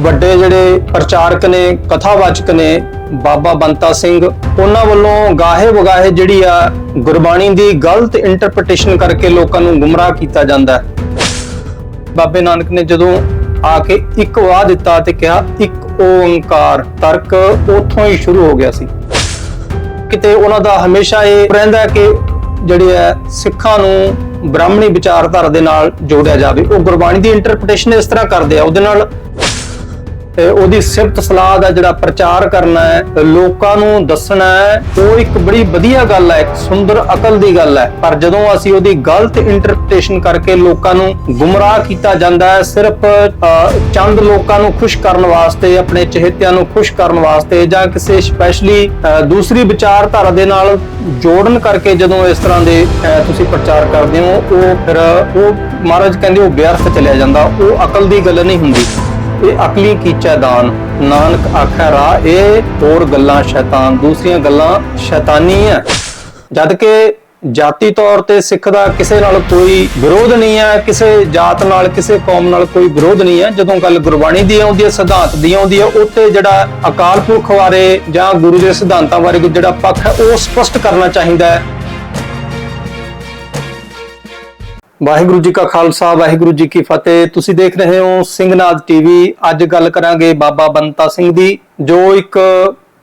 ਵੱਡੇ ਜਿਹੜੇ ਪ੍ਰਚਾਰਕ ਨੇ, ਕਥਾਵਾਚਕ ਨੇ, ਬਾਬਾ ਬੰਤਾ ਸਿੰਘ, ਉਹਨਾਂ ਵੱਲੋਂ ਗਾਹੇ ਵਗਾਹੇ ਜਿਹੜੀ ਆ ਗੁਰਬਾਣੀ ਦੀ ਗਲਤ ਇੰਟਰਪ੍ਰੀਟੇਸ਼ਨ ਕਰਕੇ ਲੋਕਾਂ ਨੂੰ ਗੁੰਮਰਾਹ ਕੀਤਾ ਜਾਂਦਾ ਹੈ। ਬਾਬੇ ਨਾਨਕ ਨੇ ਜਦੋਂ ਆ ਕੇ ਇੱਕ ਵਾਹ ਦਿੱਤਾ ਤੇ ਕਿਹਾ, ਇੱਕ ਓੰਕਾਰ, ਤਰਕ ਉੱਥੋਂ ਹੀ ਸ਼ੁਰੂ ਹੋ ਗਿਆ ਸੀ। ਕਿਤੇ ਉਹਨਾਂ ਦਾ ਹਮੇਸ਼ਾ ਇਹ ਰਹਿੰਦਾ ਕਿ ਜਿਹੜੇ ਹੈ ਸਿੱਖਾਂ ਨੂੰ ਬ੍ਰਾਹਮਣੀ ਵਿਚਾਰਧਾਰਾ ਦੇ ਨਾਲ ਜੋੜਿਆ ਜਾਵੇ, ਉਹ ਗੁਰਬਾਣੀ ਦੀ ਇੰਟਰਪ੍ਰੀਟੇਸ਼ਨ ਇਸ ਤਰ੍ਹਾਂ ਕਰਦੇ ਆ, ਉਹਦੇ ਨਾਲ ਉਹਦੀ ਸਿਫਤ ਸਲਾਹ ਦਾ ਜਿਹੜਾ ਪ੍ਰਚਾਰ ਕਰਨਾ ਹੈ ਲੋਕਾਂ ਨੂੰ ਦੱਸਣਾ ਹੈ, ਉਹ ਇੱਕ ਬੜੀ ਵਧੀਆ ਗੱਲ ਹੈ, ਇੱਕ ਸੁੰਦਰ ਅਕਲ ਦੀ ਗੱਲ ਹੈ। ਪਰ ਜਦੋਂ ਅਸੀਂ ਉਹਦੀ ਗਲਤ ਇੰਟਰਪ੍ਰੀਟੇਸ਼ਨ ਕਰਕੇ ਲੋਕਾਂ ਨੂੰ ਗੁੰਮਰਾਹ ਕੀਤਾ ਜਾਂਦਾ ਹੈ, ਸਿਰਫ ਚੰਦ ਲੋਕਾਂ ਨੂੰ ਖੁਸ਼ ਕਰਨ ਵਾਸਤੇ, ਆਪਣੇ ਚਹੇਤਿਆਂ ਨੂੰ ਖੁਸ਼ ਕਰਨ ਵਾਸਤੇ ਜਾਂ ਕਿਸੇ ਸਪੈਸ਼ਲੀ ਦੂਸਰੀ ਵਿਚਾਰਧਾਰਾ ਦੇ ਨਾਲ ਜੋੜਨ ਕਰਕੇ ਜਦੋਂ ਇਸ ਤਰ੍ਹਾਂ ਦੇ ਤੁਸੀਂ ਪ੍ਰਚਾਰ ਕਰਦੇ ਹੋ, ਉਹ ਫਿਰ, ਉਹ ਮਹਾਰਾਜ ਕਹਿੰਦੇ ਉਹ ਵਿਅਰਥ ਚਲਿਆ ਜਾਂਦਾ, ਉਹ ਅਕਲ ਦੀ ਗੱਲ ਨਹੀਂ ਹੁੰਦੀ। ਇਹ ਅਕਲੀ ਕੀਚਾ ਦਾਨ। ਨਾਨਕ ਆਖਿਆ ਰਾ ਇਹ ਹੋਰ ਗੱਲਾਂ ਸ਼ੈਤਾਨ, ਦੂਸਰੀਆਂ ਗੱਲਾਂ ਸ਼ੈਤਾਨੀ ਹੈ। ਜਦ ਕਿ ਜਾਤੀ ਤੌਰ ਤੇ ਸਿੱਖ ਦਾ ਕਿਸੇ ਨਾਲ ਕੋਈ ਵਿਰੋਧ ਨਹੀਂ ਹੈ, ਕਿਸੇ ਜਾਤ ਨਾਲ, ਕਿਸੇ ਕੌਮ ਨਾਲ ਕੋਈ ਵਿਰੋਧ ਨਹੀਂ ਹੈ। ਜਦੋਂ ਗੱਲ ਗੁਰਬਾਣੀ ਦੀ ਆਉਂਦੀ ਹੈ, ਸਿਧਾਂਤ ਦੀ ਆਉਂਦੀ ਹੈ ਉੱਤੇ ਜਿਹੜਾ ਅਕਾਲ ਪੁਰਖ ਬਾਰੇ ਜਾਂ ਗੁਰੂ ਦੇ ਸਿਧਾਂਤਾਂ ਬਾਰੇ ਜਿਹੜਾ ਪੱਖ ਹੈ, ਉਹ ਸਪਸ਼ਟ ਕਰਨਾ ਚਾਹੀਦਾ ਹੈ। ਵਾਹਿਗੁਰੂ ਜੀ ਕਾ ਖਾਲਸਾ, ਵਾਹਿਗੁਰੂ ਜੀ ਕੀ ਫਤਿਹ। ਤੁਸੀਂ ਦੇਖ ਰਹੇ ਹੋ ਸਿੰਘਨਾਦ ਟੀਵੀ। ਅੱਜ ਗੱਲ ਕਰਾਂਗੇ ਬਾਬਾ ਬੰਤਾ ਸਿੰਘ ਦੀ, ਜੋ ਇੱਕ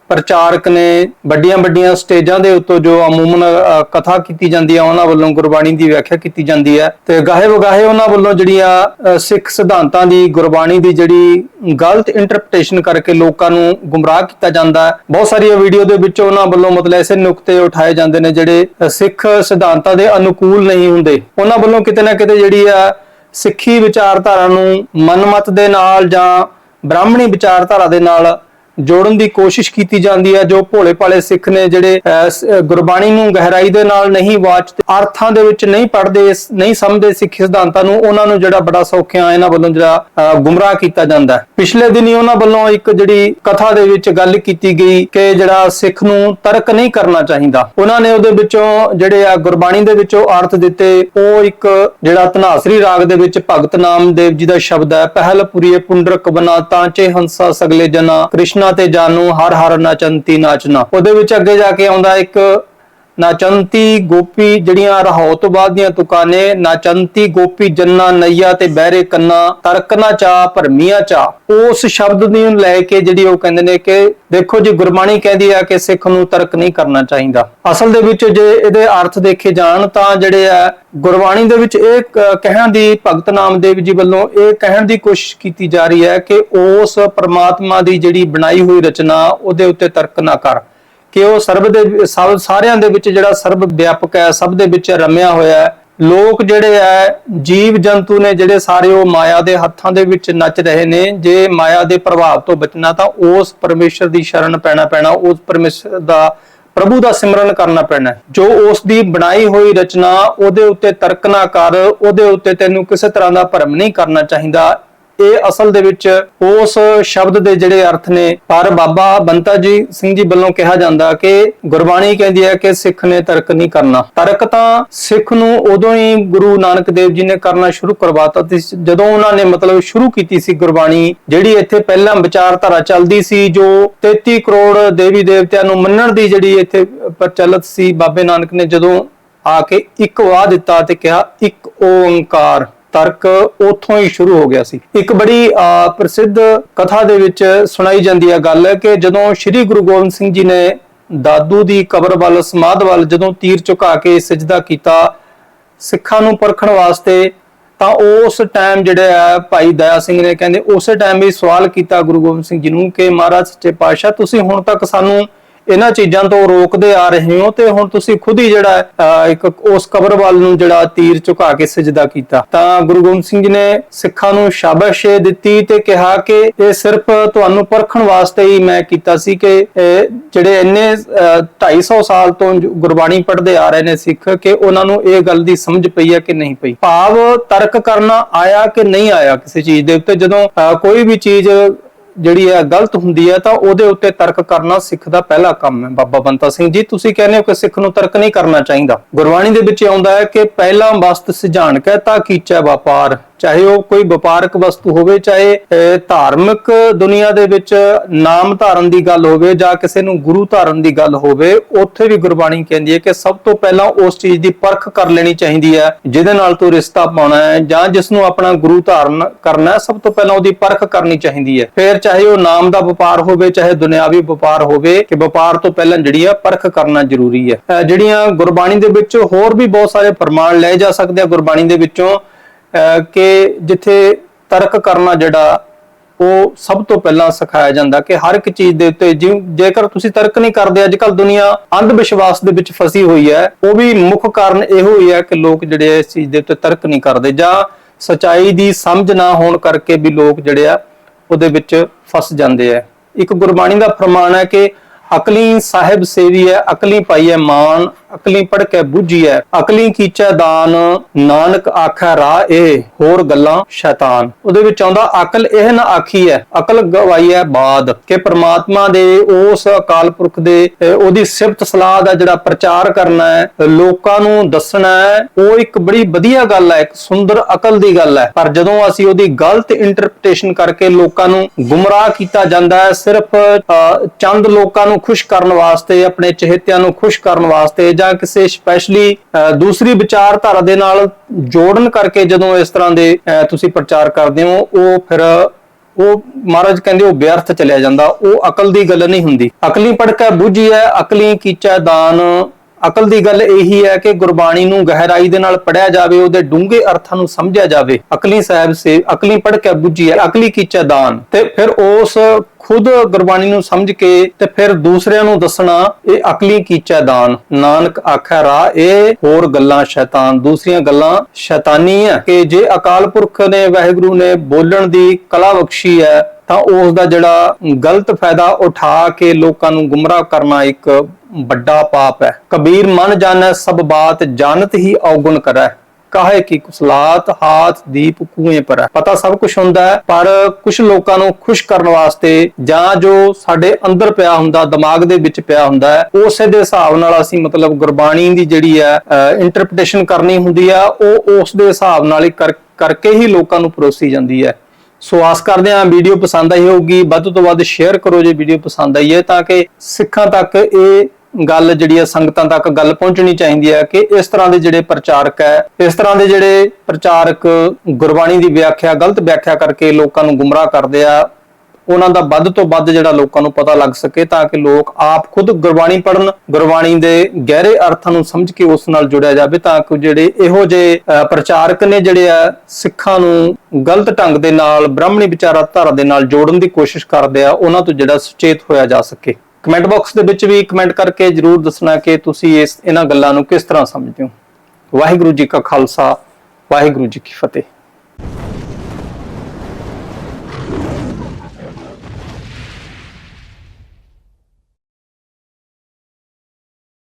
ਪ੍ਰਚਾਰਕ ਨੇ ਵੱਡੀਆਂ ਵੱਡੀਆਂ ਸਟੇਜਾਂ ਦੇ ਉੱਤੇ ਜੋ ਅਮੂਮਨ ਕਥਾ ਕੀਤੀ ਜਾਂਦੀ ਹੈ ਉਹਨਾਂ ਵੱਲੋਂ ਗੁਰਬਾਣੀ ਦੀ ਵਿਆਖਿਆ ਕੀਤੀ ਜਾਂਦੀ ਹੈ ਤੇ ਗਾਹੇ ਵਗਾਹੇ ਉਹਨਾਂ ਵੱਲੋਂ ਜਿਹੜੀਆਂ ਸਿੱਖ ਸਿਧਾਂਤਾਂ ਦੀ, ਗੁਰਬਾਣੀ ਦੀ ਜਿਹੜੀ ਗਲਤ ਇੰਟਰਪ੍ਰੀਟੇਸ਼ਨ ਕਰਕੇ ਲੋਕਾਂ ਨੂੰ ਗੁੰਮਰਾਹ ਕੀਤਾ ਜਾਂਦਾ ਹੈ ਬਹੁਤ ਸਾਰੀਆਂ ਵੀਡੀਓ ਦੇ ਵਿੱਚ ਉਹਨਾਂ ਵੱਲੋਂ ਮਤਲਬ ਐਸੇ ਨੁਕਤੇ ਉਠਾਏ ਜਾਂਦੇ ਨੇ ਜਿਹੜੇ ਸਿੱਖ ਸਿਧਾਂਤਾਂ ਦੇ ਅਨੁਕੂਲ ਨਹੀਂ ਹੁੰਦੇ। ਉਹਨਾਂ ਵੱਲੋਂ ਕਿਤੇ ਨਾ ਕਿਤੇ ਜਿਹੜੀ ਆ, ਸਿੱਖੀ ਵਿਚਾਰਧਾਰਾ ਨੂੰ ਮਨਮਤ ਦੇ ਨਾਲ ਜਾਂ ਬ੍ਰਾਹਮਣੀ ਵਿਚਾਰਧਾਰਾ ਦੇ ਨਾਲ ਜੋੜਨ ਦੀ ਕੋਸ਼ਿਸ਼ ਕੀਤੀ ਜਾਂਦੀ ਹੈ, ਜੋ ਭੋਲੇ ਭਾਲੇ ਸਿੱਖ ਨੇ ਜਿਹੜੇ ਗੁਰਬਾਣੀ ਨੂੰ ਗਹਿਰਾਈ ਦੇ ਨਾਲ ਨਹੀਂ ਵਾਚਦੇ ਅਰਥਾਂ ਦੇ ਵਿੱਚ ਨਹੀਂ ਪੜ੍ਹਦੇ ਨਹੀਂ ਸਮਝਦੇ ਸਿੱਖ ਸਿਧਾਂਤਾਂ ਨੂੰ, ਉਹਨਾਂ ਨੂੰ ਜਿਹੜਾ ਬੜਾ ਸੌਖਿਆ ਇਹਨਾਂ ਵੱਲੋਂ ਜਿਹੜਾ ਗੁੰਮਰਾਹ ਕੀਤਾ ਜਾਂਦਾ ਪਿਛਲੇ ਦਿਨੀ ਉਹਨਾਂ ਵੱਲੋਂ ਇੱਕ ਜਿਹੜੀ ਕਥਾ ਦੇ ਵਿੱਚ ਗੱਲ ਕੀਤੀ ਗਈ ਕਿ ਜਿਹੜਾ ਸਿੱਖ ਨੂੰ ਤਰਕ ਨਹੀਂ ਕਰਨਾ ਚਾਹੀਦਾ। ਉਹਨਾਂ ਨੇ ਉਹਦੇ ਵਿੱਚੋਂ ਜਿਹੜੇ ਆ ਗੁਰਬਾਣੀ ਦੇ ਵਿੱਚੋਂ ਅਰਥ ਦਿੱਤੇ, ਉਹ ਇੱਕ ਜਿਹੜਾ ਧਨਾਸਰੀ ਰਾਗ ਦੇ ਵਿੱਚ ਭਗਤ ਨਾਮਦੇਵ ਜੀ ਦਾ ਸ਼ਬਦ ਹੈ, ਪਹਿਲ ਪੁਰੀਏ ਪੁੰਡਰਕ ਬਨਾ ਤਾਂਚੇ ਹੰਸਾ ਸਗਲੇ ਜਨਾ, ਕ੍ਰਿਸ਼ਨਾ ਤੇ ਜਾਨੂ ਹਰ ਹਰ ਨਚੰਤੀ ਨਾਚਨਾ ਉਹਦੇ ਵਿੱਚ ਅੱਗੇ ਜਾ ਕੇ ਆਉਂਦਾ ਇੱਕ ਨਾਚੰਤੀ ਗੋਪੀ ਜਿਹੜੀਆਂ ਰਹਾਉ ਤੋਂ ਬਾਅਦ ਦੀਆਂ ਤੁਕਾਂ ਨੇ ਨਾਚੰਤੀ ਗੋਪੀ ਜੰਨਾ ਨਈਆ ਤੇ ਬਹਿਰੇ ਕੰਨਾ ਤਰਕਨਾ ਚਾ, ਭਰਮੀਆਂ ਚਾ। ਉਸ ਸ਼ਬਦ ਨੂੰ ਲੈ ਕੇ ਜਿਹੜੀ ਉਹ ਕਹਿੰਦੇ ਨੇ ਕਿ ਦੇਖੋ ਜੀ, ਗੁਰਬਾਣੀ ਕਹਿੰਦੀ ਆ ਕਿ ਸਿੱਖ ਨੂੰ ਤਰਕ ਨਹੀਂ ਕਰਨਾ ਚਾਹੀਦਾ। ਅਸਲ ਦੇ ਵਿੱਚ ਜੇ ਇਹਦੇ ਅਰਥ ਦੇਖੇ ਜਾਣ ਤਾਂ ਜਿਹੜੇ ਆ, ਗੁਰਬਾਣੀ ਦੇ ਵਿੱਚ ਇਹ ਕਹਿਣ ਦੀ ਭਗਤ ਨਾਮਦੇਵ ਜੀ ਵੱਲੋਂ ਇਹ ਕਹਿਣ ਦੀ ਕੋਸ਼ਿਸ਼ ਕੀਤੀ ਜਾ ਰਹੀ ਹੈ ਕਿ ਉਸ ਪਰਮਾਤਮਾ ਦੀ ਜਿਹੜੀ ਬਣਾਈ ਹੋਈ ਰਚਨਾ, ਉਹਦੇ ਉੱਤੇ ਤਰਕ ਨਾ ਕਰ। ਕਿ ਉਹ ਸਰਬ ਦੇ ਸਾਰਿਆਂ ਦੇ ਵਿੱਚ ਜਿਹੜਾ ਸਰਬ ਵਿਆਪਕ ਹੈ, ਸਭ ਦੇ ਵਿੱਚ ਰਮਿਆ ਹੋਇਆ ਹੈ। ਲੋਕ ਜਿਹੜੇ ਹੈ, ਜੀਵ ਜੰਤੂ ਨੇ ਜਿਹੜੇ ਸਾਰੇ ਉਹ ਮਾਇਆ ਦੇ ਹੱਥਾਂ ਦੇ ਵਿੱਚ ਨੱਚ ਰਹੇ ਨੇ, ਜੇ ਮਾਇਆ ਦੇ ਪ੍ਰਭਾਵ ਤੋਂ ਬਚਣਾ ਤਾਂ ਉਸ ਪਰਮੇਸ਼ਰ ਦੀ ਸ਼ਰਨ ਪੈਣਾ ਪੈਣਾ, ਉਸ ਪਰਮੇਸ਼ਰ ਦਾ, ਪ੍ਰਭੂ ਦਾ ਸਿਮਰਨ ਕਰਨਾ ਪੈਣਾ ਜੋ ਉਸ ਦੀ ਬਣਾਈ ਹੋਈ ਰਚਨਾ, ਉਹਦੇ ਉੱਤੇ ਤਰਕ ਨਾ ਕਰ, ਉਹਦੇ ਉੱਤੇ ਤੈਨੂੰ ਕਿਸੇ ਤਰ੍ਹਾਂ ਦਾ ਭਰਮ ਨਹੀਂ ਕਰਨਾ ਚਾਹੀਦਾ। ਇਹ ਅਸਲ ਦੇ ਵਿੱਚ ਉਸ ਸ਼ਬਦ ਦੇ ਜਿਹੜੇ ਅਰਥ ਨੇ, ਪਰ ਬਾਬਾ ਬੰਤਾ ਜੀ ਸਿੰਘ ਜੀ ਵੱਲੋਂ ਕਿਹਾ ਜਾਂਦਾ ਕਿ ਗੁਰਬਾਣੀ ਕਹਿੰਦੀ ਹੈ ਕਿ ਸਿੱਖ ਨੇ ਤਰਕ ਨਹੀਂ ਕਰਨਾ। ਤਰਕ ਤਾਂ ਸਿੱਖ ਨੂੰ ਉਦੋਂ ਹੀ ਗੁਰੂ ਨਾਨਕ ਦੇਵ ਜੀ ਨੇ ਕਰਨਾ ਸ਼ੁਰੂ ਕਰਵਾਤਾ ਤੇ ਜਦੋਂ ਉਹਨਾਂ ਨੇ ਮਤਲਬ ਸ਼ੁਰੂ ਕੀਤੀ ਸੀ ਗੁਰਬਾਣੀ, ਜਿਹੜੀ ਇੱਥੇ ਪਹਿਲਾਂ ਵਿਚਾਰਧਾਰਾ ਚੱਲਦੀ ਸੀ, ਜੋ 33 ਕਰੋੜ ਦੇਵੀ ਦੇਵਤਿਆਂ ਨੂੰ ਮੰਨਣ ਦੀ ਜਿਹੜੀ ਇੱਥੇ ਪ੍ਰਚਲਿਤ ਸੀ, ਬਾਬੇ ਨਾਨਕ ਨੇ ਜਦੋਂ ਆ ਕੇ ਇੱਕ ਵਾਹ ਦਿੱਤਾ ਤੇ ਕਿਹਾ ਇੱਕ ਓੰਕਾਰ। ਤਰਕ ਉੱਥੋਂ ਹੀ ਸ਼ੁਰੂ ਹੋ ਗਿਆ ਸੀ। ਇੱਕ ਬੜੀ ਪ੍ਰਸਿੱਧ ਕਥਾ ਦੇ ਵਿੱਚ ਸੁਣਾਈ ਜਾਂਦੀ ਹੈ ਗੱਲ ਕਿ ਜਦੋਂ ਸ੍ਰੀ ਗੁਰੂ ਗੋਬਿੰਦ ਸਿੰਘ ਜੀ ਨੇ ਦਾਦੂ ਦੀ ਕਬਰ ਵੱਲ, ਸਮਾਧ ਵੱਲ ਜਦੋਂ ਤੀਰ ਝੁਕਾ ਕੇ ਸਜਦਾ ਕੀਤਾ ਸਿੱਖਾਂ ਨੂੰ ਪਰਖਣ ਵਾਸਤੇ, ਤਾਂ ਉਸ ਟਾਈਮ ਜਿਹੜੇ ਆ ਭਾਈ ਦਇਆ ਸਿੰਘ ਨੇ ਕਹਿੰਦੇ, ਉਸੇ ਟਾਈਮ ਵੀ ਸਵਾਲ ਕੀਤਾ ਗੁਰੂ ਗੋਬਿੰਦ ਸਿੰਘ ਜੀ ਨੂੰ ਕਿ ਮਹਾਰਾਜ, ਸੱਚੇ ਪਾਤਸ਼ਾਹ, ਤੁਸੀਂ ਹੁਣ ਤੱਕ ਸਾਨੂੰ ਇਹਨਾਂ ਚੀਜ਼ਾਂ ਤੋਂ ਰੋਕਦੇ ਆ ਰਹੇ ਹੋ ਤੇ ਹੁਣ ਤੁਸੀਂ ਖੁਦ ਹੀ ਜਿਹੜਾ ਇੱਕ ਉਸ ਕਬਰ ਵੱਲ ਨੂੰ ਜਿਹੜਾ ਤੀਰ ਝੁਕਾ ਕੇ ਸਜਦਾ ਕੀਤਾ। ਤਾਂ ਗੁਰੂ ਗੋਬਿੰਦ ਸਿੰਘ ਜੀ ਨੇ ਸਿੱਖਾਂ ਨੂੰ ਸ਼ਾਬਾਸ਼ੇ ਦਿੱਤੀ ਤੇ ਕਿਹਾ ਕਿ ਇਹ ਸਿਰਫ ਤੁਹਾਨੂੰ ਪਰਖਣ ਵਾਸਤੇ ਹੀ ਮੈਂ ਕੀਤਾ ਸੀ ਕਿ ਇਹ ਜਿਹੜੇ ਇੰਨੇ 250 ਸਾਲ ਤੋਂ ਗੁਰਬਾਣੀ ਪੜ੍ਹਦੇ ਆ ਰਹੇ ਨੇ ਸਿੱਖ ਕਿ ਉਹਨਾਂ ਨੂੰ ਇਹ ਗੱਲ ਦੀ ਸਮਝ ਪਈ ਹੈ ਕਿ ਨਹੀਂ ਪਈ। ਭਾਵ ਤਰਕ ਕਰਨਾ ਆਇਆ ਕਿ ਨਹੀਂ ਆਇਆ ਕਿਸੇ ਚੀਜ਼ ਦੇ ਉੱਤੇ। ਜਦੋਂ ਕੋਈ ਵੀ ਚੀਜ਼ ਜਿਹੜੀ ਹੈ ਗਲਤ ਹੁੰਦੀ ਹੈ ਤਾਂ ਉਹਦੇ ਉੱਤੇ ਤਰਕ ਕਰਨਾ ਸਿੱਖ ਦਾ ਪਹਿਲਾ ਕੰਮ ਹੈ ਬਾਬਾ ਬੰਤਾ ਸਿੰਘ ਜੀ। ਤੁਸੀਂ ਕਹਿੰਦੇ ਹੋ ਕਿ ਸਿੱਖ ਨੂੰ ਤਰਕ ਨਹੀਂ ਕਰਨਾ ਚਾਹੀਦਾ। ਗੁਰਬਾਣੀ ਦੇ ਵਿੱਚ ਆਉਂਦਾ ਹੈ ਕਿ ਪਹਿਲਾ ਵਸਤ ਸਿਝਾਣ ਕੈ ਤਾਂ ਕੀਚੈ ਵਪਾਰ। ਚਾਹੇ ਉਹ ਕੋਈ ਵਪਾਰਕ ਵਸਤੂ ਹੋਵੇ, ਚਾਹੇ ਧਾਰਮਿਕ ਦੁਨੀਆ ਦੇ ਵਿੱਚ ਨਾਮ ਧਾਰਨ ਦੀ ਗੱਲ ਹੋਵੇ ਜਾਂ ਕਿਸੇ ਨੂੰ ਗੁਰੂ ਧਾਰਨ ਦੀ ਗੱਲ ਹੋਵੇ, ਉੱਥੇ ਵੀ ਗੁਰਬਾਣੀ ਕਹਿੰਦੀ ਹੈ ਕਿ ਸਭ ਤੋਂ ਪਹਿਲਾਂ ਉਸ ਚੀਜ਼ ਦੀ ਪਰਖ ਕਰ ਲੈਣੀ ਚਾਹੀਦੀ ਹੈ, ਜਿਹਦੇ ਨਾਲ ਤੂੰ ਰਿਸ਼ਤਾ ਪਾਉਣਾ ਹੈ ਜਾਂ ਜਿਸ ਨੂੰ ਆਪਣਾ ਗੁਰੂ ਧਾਰਨ ਕਰਨਾ ਹੈ, ਸਭ ਤੋਂ ਪਹਿਲਾਂ ਉਹਦੀ ਪਰਖ ਕਰਨੀ ਚਾਹੀਦੀ ਹੈ। ਫਿਰ ਚਾਹੇ ਉਹ ਨਾਮ ਦਾ ਵਪਾਰ ਹੋਵੇ, ਚਾਹੇ ਦੁਨਿਆਵੀ ਵਪਾਰ ਹੋਵੇ, ਕਿ ਵਪਾਰ ਤੋਂ ਪਹਿਲਾਂ ਜਿਹੜੀ ਹੈ ਪਰਖ ਕਰਨਾ ਜ਼ਰੂਰੀ ਹੈ। ਜਿਹੜੀਆਂ ਗੁਰਬਾਣੀ ਦੇ ਵਿੱਚ ਹੋਰ ਵੀ ਬਹੁਤ ਸਾਰੇ ਪ੍ਰਮਾਣ ਲਏ ਜਾ ਸਕਦੇ ਆ, ਗੁਰਬਾਣੀ ਦੇ ਵਿੱਚੋਂ ਕਿ ਜਿੱਥੇ ਤਰਕ ਕਰਨਾ ਜਿਹੜਾ, ਉਹ ਸਭ ਤੋਂ ਪਹਿਲਾਂ ਸਿਖਾਇਆ ਜਾਂਦਾ ਕਿ ਹਰ ਇੱਕ ਚੀਜ਼ ਦੇ ਉੱਤੇ ਜੇਕਰ ਤੁਸੀਂ ਤਰਕ ਨਹੀਂ ਕਰਦੇ ਅੱਜ ਕੱਲ ਦੁਨੀਆ ਅੰਧ ਵਿਸ਼ਵਾਸ ਦੇ ਵਿੱਚ ਫਸੀ ਹੋਈ ਹੈ, ਉਹ ਵੀ ਮੁੱਖ ਕਾਰਨ ਇਹੋ ਹੀ ਹੈ ਕਿ ਲੋਕ ਜਿਹੜੇ ਇਸ ਚੀਜ਼ ਦੇ ਉੱਤੇ ਤਰਕ ਨਹੀਂ ਕਰਦੇ ਜਾਂ ਸਚਾਈ ਦੀ ਸਮਝ ਨਾ ਹੋਣ ਕਰਕੇ ਵੀ ਲੋਕ ਜਿਹੜੇ ਆ, ਉਹਦੇ ਵਿੱਚ ਫਸ ਜਾਂਦੇ ਆ। ਇੱਕ ਗੁਰਬਾਣੀ ਦਾ ਫਰਮਾਨ ਹੈ ਕਿ ਅਕਲੀ ਸਾਹਿਬ ਸੇਵੀ ਹੈ, ਅਕਲੀ ਪਾਈ ਹੈ ਮਾਨ ਅਕਲੀ ਪੜ ਕੇ ਬੁੱਝੀ ਹੈ ਅਕਲੀ ਕੀਚੈ ਦਾਨ, ਨਾਨਕ ਆਖੈ ਰਾਹ ਇਹ ਹੋਰ ਗੱਲਾਂ ਸ਼ੈਤਾਨ। ਉਹਦੇ ਵਿੱਚ ਆਉਂਦਾ, ਅਕਲ ਇਹ ਨਾ ਆਖੀ ਹੈ ਅਕਲ ਗਵਾਈ ਬਾਦ, ਕਿ ਪ੍ਰਮਾਤਮਾ ਦੇ ਉਸ ਅਕਾਲ ਪੁਰਖ ਦੇ ਉਹਦੀ ਸਿਫਤ ਸਲਾਹ ਦਾ ਜਿਹੜਾ ਪ੍ਰਚਾਰ ਕਰਨਾ ਹੈ ਲੋਕਾਂ ਨੂੰ ਦੱਸਣਾ ਹੈ ਉਹ ਇੱਕ ਬੜੀ ਵਧੀਆ ਗੱਲ ਹੈ ਇੱਕ ਸੁੰਦਰ ਅਕਲ ਦੀ ਗੱਲ ਹੈ ਪਰ ਜਦੋਂ ਅਸੀਂ ਉਹਦੀ ਗਲਤ ਇੰਟਰਪ੍ਰੀਟੇਸ਼ਨ ਕਰਕੇ ਲੋਕਾਂ ਨੂੰ ਗੁੰਮਰਾਹ ਕੀਤਾ ਜਾਂਦਾ ਹੈ ਸਿਰਫ ਚੰਦ ਲੋਕਾਂ ਨੂੰ ਖੁਸ਼ ਕਰਨ ਵਾਸਤੇ, ਆਪਣੇ ਚਹੇਤਿਆਂ ਨੂੰ ਖੁਸ਼ ਕਰਨ ਵਾਸਤੇ ਜਾਂ ਕਿਸੇ ਸਪੈਸ਼ਲੀ ਦੂਸਰੀ ਵਿਚਾਰਧਾਰਾ ਦੇ ਨਾਲ ਜੋੜਨ ਕਰਕੇ ਜਦੋਂ ਇਸ ਤਰ੍ਹਾਂ ਦੇ ਤੁਸੀਂ ਪ੍ਰਚਾਰ ਕਰਦੇ ਹੋ, ਉਹ ਫਿਰ ਉਹ ਮਹਾਰਾਜ ਕਹਿੰਦੇ ਉਹ ਵਿਅਰਥ ਚਲਿਆ ਜਾਂਦਾ, ਉਹ ਅਕਲ ਦੀ ਗੱਲ ਨਹੀਂ ਹੁੰਦੀ। ਅਕਲੀ ਪੜ ਕੇ ਬੁੱਝੀ ਹੈ, ਅਕਲੀ ਕੀਚਾ ਦਾਨ। ਅਕਲ ਦੀ ਗੱਲ ਇਹੀ ਹੈ ਕਿ ਗੁਰਬਾਣੀ ਨੂੰ ਗਹਿਰਾਈ ਦੇ ਨਾਲ ਪੜਿਆ ਜਾਵੇ, ਉਹਦੇ ਡੂੰਘੇ ਅਰਥਾਂ ਨੂੰ ਸਮਝਿਆ ਜਾਵੇ। ਅਕਲੀ ਸਾਹਿਬ ਸੇ, ਅਕਲੀ ਪੜ ਕੇ ਬੁੱਝੀ ਹੈ, ਅਕਲੀ ਕੀਚਾ ਦਾਨ। ਤੇ ਫਿਰ ਉਸ ਖੁਦ ਗੁਰਬਾਣੀ ਨੂੰ ਸਮਝ ਕੇ ਤੇ ਫਿਰ ਦੂਸਰਿਆਂ ਨੂੰ ਦੱਸਣਾ, ਇਹ ਅਕਲੀ ਕੀਚਾ ਦਾਨ। ਨਾਨਕ ਆਖੈ ਰਾਹ, ਇਹ ਹੋਰ ਗੱਲਾਂ ਸ਼ੈਤਾਨ। ਦੂਸਰੀਆਂ ਗੱਲਾਂ ਸ਼ੈਤਾਨੀ ਹੈ ਕਿ ਜੇ ਅਕਾਲ ਪੁਰਖ ਨੇ ਵਾਹਿਗੁਰੂ ਨੇ ਬੋਲਣ ਦੀ ਕਲਾ ਬਖਸ਼ੀ ਹੈ ਤਾਂ ਉਸ ਦਾ ਜਿਹੜਾ ਗਲਤ ਫਾਇਦਾ ਉਠਾ ਕੇ ਲੋਕਾਂ ਨੂੰ ਗੁੰਮਰਾਹ ਕਰਨਾ ਇੱਕ ਵੱਡਾ ਪਾਪ ਹੈ ਕਬੀਰ ਮਨ ਜਾਣੈ ਸਭ ਬਾਤ, ਜਾਣਤ ਹੀ ਔਗੁਣ ਕਰੈ। ਕਾਹੇ ਕੀ ਕੁਸਲਾਤ ਹਾਥ, ਦੀਪ ਕੂਏ ਪਰ ਪਤਾ ਸਭ ਕੁਝ ਹੁੰਦਾ ਹੈ, ਪਰ ਕੁਝ ਲੋਕਾਂ ਨੂੰ ਖੁਸ਼ ਕਰਨ ਵਾਸਤੇ ਜਾਂ ਜੋ ਸਾਡੇ ਅੰਦਰ ਪਿਆ ਹੁੰਦਾ, ਦਿਮਾਗ ਦੇ ਵਿੱਚ ਪਿਆ ਹੁੰਦਾ ਹੈ, ਉਸੇ ਦੇ ਹਿਸਾਬ ਨਾਲ ਅਸੀਂ ਮਤਲਬ ਗੁਰਬਾਣੀ ਦੀ ਜਿਹੜੀ ਹੈ ਇੰਟਰਪ੍ਰੀਟੇਸ਼ਨ ਕਰਨੀ ਹੁੰਦੀ ਆ ਉਹ ਉਸ ਦੇ ਹਿਸਾਬ ਨਾਲ ਹੀ ਕਰਕੇ ਹੀ ਲੋਕਾਂ ਨੂੰ ਪਰੋਸੀ ਜਾਂਦੀ ਹੈ। ਸੋ ਆਸ ਕਰਦੇ ਹਾਂ ਵੀਡੀਓ ਪਸੰਦ ਆਈ ਹੋਊਗੀ, ਵੱਧ ਤੋਂ ਵੱਧ ਸ਼ੇਅਰ ਕਰੋ ਜੇ ਵੀਡੀਓ ਪਸੰਦ ਆਈ ਹੈ, ਤਾਂ ਕਿ ਸਿੱਖਾਂ ਤੱਕ ਇਹ ਗੱਲ ਜਿਹੜੀ ਹੈ ਸੰਗਤਾਂ ਤੱਕ ਗੱਲ ਪਹੁੰਚਣੀ ਚਾਹੀਦੀ ਹੈ ਕਿ ਇਸ ਤਰ੍ਹਾਂ ਦੇ ਜਿਹੜੇ ਪ੍ਰਚਾਰਕ ਹੈ ਇਸ ਤਰ੍ਹਾਂ ਦੇ ਜਿਹੜੇ ਪ੍ਰਚਾਰਕ ਗੁਰਬਾਣੀ ਦੀ ਵਿਆਖਿਆ, ਗਲਤ ਵਿਆਖਿਆ ਕਰਕੇ ਲੋਕਾਂ ਨੂੰ ਗੁੰਮਰਾਹ ਕਰਦੇ ਆ, ਉਹਨਾਂ ਦਾ ਵੱਧ ਤੋਂ ਵੱਧ ਜਿਹੜਾ ਲੋਕਾਂ ਨੂੰ ਪਤਾ ਲੱਗ ਸਕੇ ਤਾਂ ਕਿ ਲੋਕ ਆਪ ਖੁਦ ਗੁਰਬਾਣੀ ਪੜਨ ਗੁਰਬਾਣੀ ਦੇ ਗਹਿਰੇ ਅਰਥਾਂ ਨੂੰ ਸਮਝ ਕੇ ਉਸ ਨਾਲ ਜੁੜਿਆ ਜਾਵੇ ਤਾਂ ਕਿ ਜਿਹੜੇ ਇਹੋ ਜਿਹੇ ਪ੍ਰਚਾਰਕ ਨੇ ਜਿਹੜੇ ਆ, ਸਿੱਖਾਂ ਨੂੰ ਗਲਤ ਢੰਗ ਦੇ ਨਾਲ, ਬ੍ਰਾਹਮਣੀ ਵਿਚਾਰਾ ਧਾਰਾ ਦੇ ਨਾਲ ਜੋੜਨ ਦੀ ਕੋਸ਼ਿਸ਼ ਕਰਦੇ ਆ, ਉਹਨਾਂ ਤੋਂ ਜਿਹੜਾ ਸੁਚੇਤ ਹੋਇਆ ਜਾ ਸਕੇ। ਕਮੈਂਟ ਬਾਕਸ ਦੇ ਵਿੱਚ ਵੀ ਕਮੈਂਟ ਕਰਕੇ ਜਰੂਰ ਦੱਸਣਾ ਕਿ ਤੁਸੀਂ ਇਸ ਇਹਨਾਂ ਗੱਲਾਂ ਨੂੰ ਕਿਸ ਤਰ੍ਹਾਂ ਸਮਝਦੇ ਹੋ। ਵਾਹਿਗੁਰੂ ਜੀ ਕਾ ਖਾਲਸਾ, ਵਾਹਿਗੁਰੂ ਜੀ ਕੀ ਫਤਿਹ।